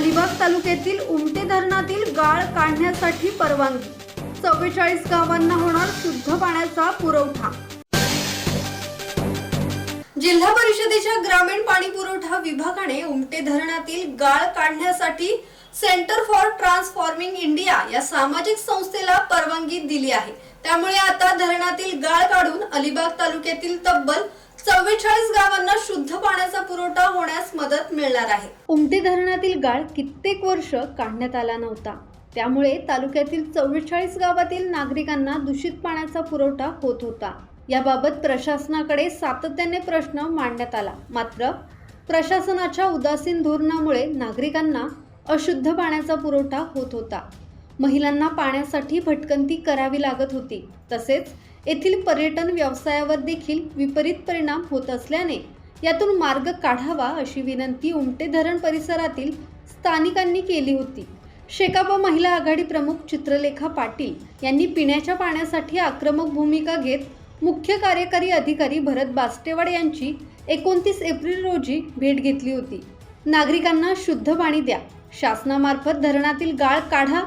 अलिबाग तालुक्यातील उमटे धरणातील गाळ काढण्यासाठी परवानगी. चव्वेचाळीस गावांना होणार शुद्ध पाण्याचा पुरवठा. जिल्हा परिषदेच्या ग्रामीण पाणी पुरवठा विभागाने उमटे धरणातील गाळ काढण्यासाठी सेंटर फॉर ट्रान्सफॉर्मिंग इंडिया या सामाजिक संस्थेला परवानगी दिली आहे. त्यामुळे आता धरणातील गाळ काढून अलिबाग तालुक्यातील तब्बल चव्वेचाळीस गावांना शुद्ध पाण्याचा पुरवठा होण्यास मदत मिळणार आहे. उमटे धरणातील गाळ कित्येक वर्ष काढण्यात आला नव्हता. त्यामुळे तालुक्यातील चव्वेचाळीस गावातील नागरिकांना दूषित पाण्याचा पुरवठा होत होता. याबाबत प्रशासनाकडे सातत्याने प्रश्न मांडण्यात आला. मात्र प्रशासनाच्या उदासीन धोरणामुळे नागरिकांना अशुद्ध पाण्याचा पुरवठा होत होता. महिलांना पाण्यासाठी भटकंती करावी लागत होती. तसेच येथील पर्यटन व्यवसायावर देखील विपरीत परिणाम होत असल्याने यातून मार्ग काढावा अशी विनंती उमटे धरण परिसरातील स्थानिकांनी केली होती. शेकापा महिला आघाडी प्रमुख चित्रलेखा पाटील यांनी पिण्याच्या पाण्यासाठी आक्रमक भूमिका घेत मुख्य कार्यकारी अधिकारी भरत बास्टेवाड यांची एकोणतीस एप्रिल रोजी भेट घेतली होती. नागरिकांना शुद्ध पाणी द्या. शासनामार्फत धरणातील गाळ काढा.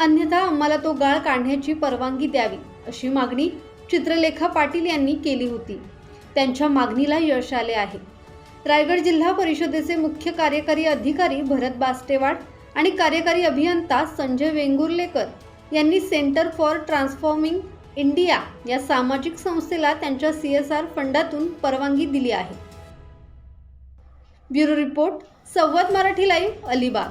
अन्यथा आम्हाला तो गाळ काढण्याची परवानगी द्यावी अशी मागणी चित्रलेखा पाटील यांनी केली होती. त्यांच्या मागणीला यश आले आहे. रायगड जिल्हा परिषदेचे मुख्य कार्यकारी अधिकारी भरत बास्टेवाड आणि कार्यकारी अभियंता संजय वेंगुर्लेकर यांनी सेंटर फॉर ट्रान्सफॉर्मिंग इंडिया या सामाजिक संस्थेला त्यांच्या सी एस आर फंडातून परवानगी दिली आहे. ब्युरो रिपोर्ट संवाद मराठी लाईव्ह अलिबाग.